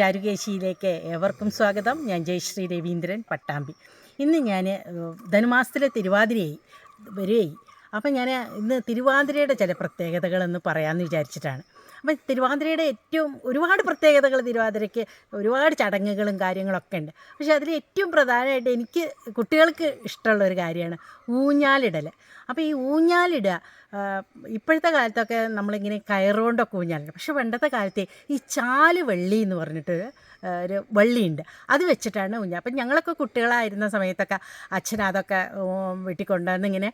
ചാരുകേശിയിലേക്ക് ഏവർക്കും സ്വാഗതം. ഞാൻ ജയശ്രീ രവീന്ദ്രൻ പട്ടാമ്പി. ഇന്ന് ഞാൻ ധനുമാസത്തിലെ തിരുവാതിരയായി വരികയായി അപ്പം ഞാൻ ഇന്ന് തിരുവാതിരയുടെ ചില പ്രത്യേകതകളെന്ന് പറയാമെന്ന് വിചാരിച്ചിട്ടാണ്. അപ്പം തിരുവാതിരയുടെ ഏറ്റവും ഒരുപാട് പ്രത്യേകതകൾ തിരുവാതിരയ്ക്ക് ഒരുപാട് ചടങ്ങുകളും കാര്യങ്ങളൊക്കെ ഉണ്ട്. പക്ഷേ അതിൽ ഏറ്റവും പ്രധാനമായിട്ട് എനിക്ക് കുട്ടികൾക്ക് ഇഷ്ടമുള്ള ഒരു കാര്യമാണ് ഊഞ്ഞാലിടൽ. അപ്പോൾ ഈ ഊഞ്ഞാലിടുക ഇപ്പോഴത്തെ കാലത്തൊക്കെ നമ്മളിങ്ങനെ കയറുകൊണ്ടൊക്കെ ഊഞ്ഞാലിടും. പക്ഷേ പണ്ടത്തെ കാലത്തെ ഈ ചാൽ വെള്ളി എന്ന് പറഞ്ഞിട്ട് ഒരു വള്ളിയുണ്ട്. അത് വെച്ചിട്ടാണ് ഊഞ്ഞ അപ്പം ഞങ്ങളൊക്കെ കുട്ടികളായിരുന്ന സമയത്തൊക്കെ അച്ഛൻ അതൊക്കെ വീട്ടിൽ കൊണ്ടുവന്ന് ഇങ്ങനെ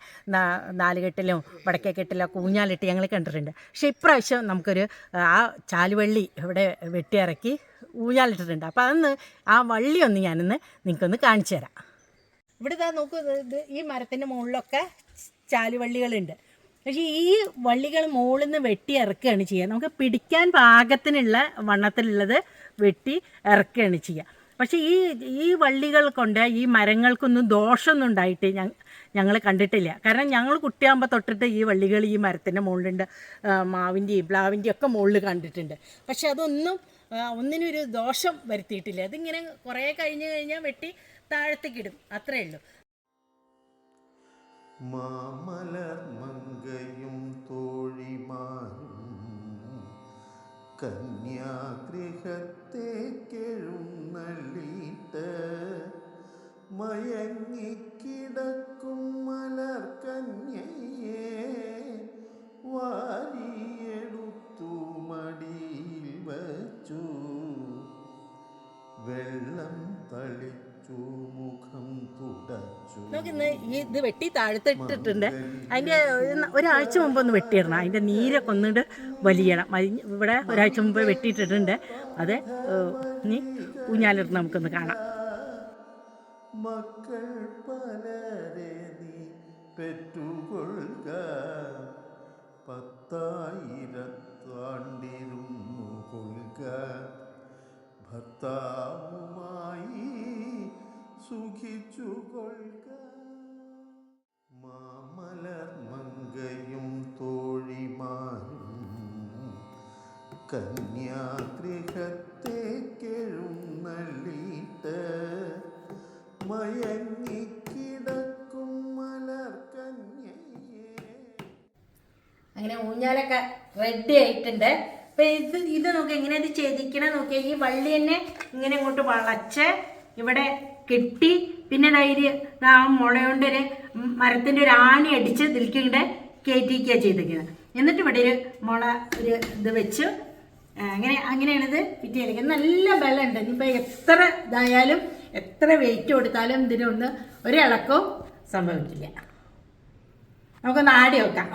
നാലുകെട്ടിലും വടക്കേ കെട്ടിലും വടക്കേക്കെട്ടിലൊക്കെ ഊഞ്ഞാലിട്ട് ഞങ്ങൾ കണ്ടിട്ടുണ്ട്. പക്ഷേ ഇപ്രാവശ്യം നമുക്കൊരു ആ ചാലുവള്ളി ഇവിടെ വെട്ടിയിറക്കി ഊഞ്ഞാലിട്ടിട്ടുണ്ട്. അപ്പോൾ അതൊന്ന് ആ വള്ളി ഒന്ന് ഞാനൊന്ന് നിങ്ങൾക്കൊന്ന് കാണിച്ചു തരാം. ഇവിടെ നോക്കൂ ഈ മരത്തിന്റെ മുകളിലൊക്കെ ചാലുവള്ളികളുണ്ട്. പക്ഷേ ഈ വള്ളികൾ മുകളിൽ നിന്ന് വെട്ടി ഇറക്കുകയാണ് ചെയ്യുക. നമുക്ക് പിടിക്കാൻ പാകത്തിനുള്ള വണ്ണത്തിലുള്ളത് വെട്ടി ഇറക്കുകയാണ് ചെയ്യുക. പക്ഷേ ഈ ഈ വള്ളികൾ കൊണ്ട് ഈ മരങ്ങൾക്കൊന്നും ദോഷമൊന്നും ഉണ്ടായിട്ട് ഞങ്ങൾ കണ്ടിട്ടില്ല. കാരണം ഞങ്ങൾ കുട്ടിയാകുമ്പോൾ തൊട്ടിട്ട് ഈ വള്ളികൾ ഈ മരത്തിന്റെ മുകളിലുണ്ട് മാവിന്റെയും പ്ലാവിന്റെയും ഒക്കെ മുകളിൽ കണ്ടിട്ടുണ്ട്. പക്ഷെ അതൊന്നും ഒന്നിനൊരു ദോഷം വരുത്തിയിട്ടില്ല. അതിങ്ങനെ കുറേ കഴിഞ്ഞ് കഴിഞ്ഞാൽ വെട്ടി താഴത്തേക്കിടും അത്രേ ഉള്ളൂ. മാമലർ മങ്കയും തോഴിമാരും കന്യാഗൃഹത്തേക്കെഴുന്നള്ളിയിട്ട് മയങ്ങിക്കിടക്കും മലർ കന്യയെ വാരിയെടുത്തു മടിയിൽ നമുക്കിന്ന് ഈ ഇത് വെട്ടി താഴ്ത്തിട്ടിട്ടുണ്ട്. അതിന്റെ ഒരാഴ്ച മുമ്പ് ഒന്ന് വെട്ടിയിടണം. അതിന്റെ നീരൊക്കെ ഒന്നിട്ട് വലിയണം. വലി- ഇവിടെ ഒരാഴ്ച മുമ്പ് വെട്ടിയിട്ടിട്ടുണ്ട്. അത് ഇനി ഊഞ്ഞാലിട്ട് നമുക്കൊന്ന് കാണാം. മക്കൾ പലരെ നീ പെറ്റുകൊള്ളുക. സുഖിച്ചു മാമലർ മങ്കയും തോഴിമാരും കന്യാഗൃഹത്തേക്കെഴുന്നള്ളിയിട്ട് മയങ്ങിക്കിടക്കും മലർ കന്യയെ. അങ്ങനെ ഊഞ്ഞാലൊക്കെ റെഡി ആയിട്ടുണ്ട്. അപ്പൊ ഇത് ഇത് നോക്കി എങ്ങനെ ഇത് ചെയ്തിക്കണം നോക്കിയാൽ ഈ വള്ളി തന്നെ ഇങ്ങനെ ഇങ്ങോട്ട് വളച്ച് ഇവിടെ കെട്ടി പിന്നെ ധൈര്യ ആ മുളയോണ്ടൊരു മരത്തിന്റെ ഒരു ആണി അടിച്ച് ദിൽക്കിങ്ങടെ കയറ്റിക്കുക ചെയ്തിരിക്കുന്നത്. എന്നിട്ട് ഇവിടെ ഒരു മുള ഒരു ഇത് വെച്ച് അങ്ങനെ അങ്ങനെയാണിത് ഫിറ്റ് ചെയ്തിരിക്കുന്നത്. നല്ല ബലമുണ്ട്. ഇനിയിപ്പോൾ എത്ര ഇതായാലും എത്ര വെയിറ്റ് കൊടുത്താലും ഇതിനൊന്ന് ഒരിളക്കവും സംഭവിക്കില്ല. നമുക്കൊന്ന് ആടി നോക്കാം.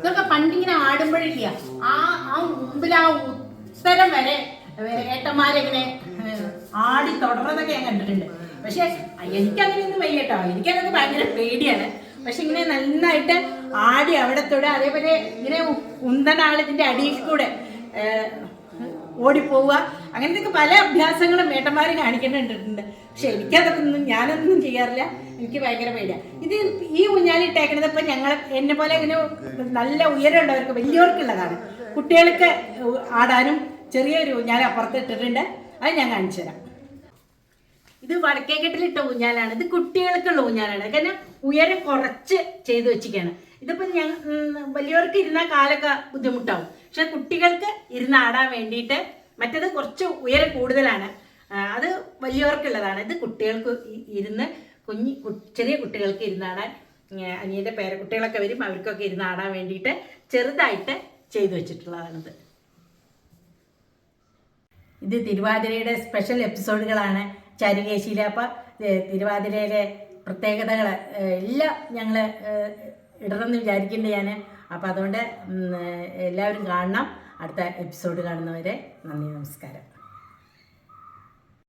ഇതൊക്കെ പണ്ടിങ്ങനെ ആടുമ്പോഴില്ല ആ ആ മുമ്പിൽ ആ ഉത്തരം വരെ ഏട്ടന്മാരെങ്ങനെ? ആടി തുടർന്നതൊക്കെ ഞാൻ കണ്ടിട്ടുണ്ട്. പക്ഷെ എനിക്കങ്ങനെയൊന്നും വയ്യ കേട്ടോ എനിക്കതൊക്കെ ഭയങ്കര പേടിയാണ്. പക്ഷെ ഇങ്ങനെ നന്നായിട്ട് ആടി അവിടെ തൊടുക അതേപോലെ ഇങ്ങനെ ഇതിന്റെ അടിയിൽ കൂടെ ഓടിപ്പോവുക. അങ്ങനത്തെ പല അഭ്യാസങ്ങളും ഏട്ടന്മാർ കാണിക്കേണ്ടിട്ടുണ്ട് പക്ഷെ എനിക്കതൊക്കെ ഒന്നും ഞാനൊന്നും ചെയ്യാറില്ല. എനിക്ക് ഭയങ്കര പേടിയാണ് ഇത് ഈ ഊഞ്ഞാലിട്ടേക്കണത് ഇപ്പം ഞങ്ങൾ എന്നെ പോലെ ഇങ്ങനെ നല്ല ഉയരമുള്ളവർക്ക് വലിയവർക്കുള്ളതാണ്. കുട്ടികൾക്ക് ആടാനും ചെറിയൊരു ഊഞ്ഞാൽ അപ്പുറത്ത് ഇട്ടിട്ടുണ്ട്. അത് ഞാൻ കാണിച്ചു തരാം. ഇത് വടക്കേക്കെട്ടിലിട്ട ഊഞ്ഞാലാണ്. ഇത് കുട്ടികൾക്കുള്ള ഊഞ്ഞാലാണ്. കാരണം ഉയരം കുറച്ച് ചെയ്തു വെച്ചിരിക്കുകയാണ്. ഇതിപ്പോൾ ഞങ്ങൾ വലിയവർക്ക് ഇരുന്ന കാലൊക്കെ ബുദ്ധിമുട്ടാവും. പക്ഷെ കുട്ടികൾക്ക് ഇരുന്ന് ആടാൻ വേണ്ടിയിട്ട് മറ്റേത് കുറച്ച് ഉയരം കൂടുതലാണ്. അത് വലിയവർക്കുള്ളതാണ്. ഇത് കുട്ടികൾക്ക് ഇരുന്ന് കുഞ്ഞി ചെറിയ കുട്ടികൾക്ക് ഇരുന്നാടാൻ അനിയന്റെ പേരക്കുട്ടികളൊക്കെ വരും. അവർക്കൊക്കെ ഇരുന്നാടാൻ വേണ്ടിയിട്ട് ചെറുതായിട്ട് ചെയ്തു വെച്ചിട്ടുള്ളതാണിത്. ഇത് തിരുവാതിരയുടെ സ്പെഷ്യൽ എപ്പിസോഡുകളാണ് ചാരുകേശിയിലെ അപ്പം തിരുവാതിരയിലെ പ്രത്യേകതകൾ എല്ലാം ഞങ്ങൾ ഇടണമെന്ന് വിചാരിക്കുന്നുണ്ട് ഞാൻ അപ്പം അതുകൊണ്ട് എല്ലാവരും കാണണം. അടുത്ത എപ്പിസോഡ് കാണുന്നവരെ നന്ദി നമസ്കാരം.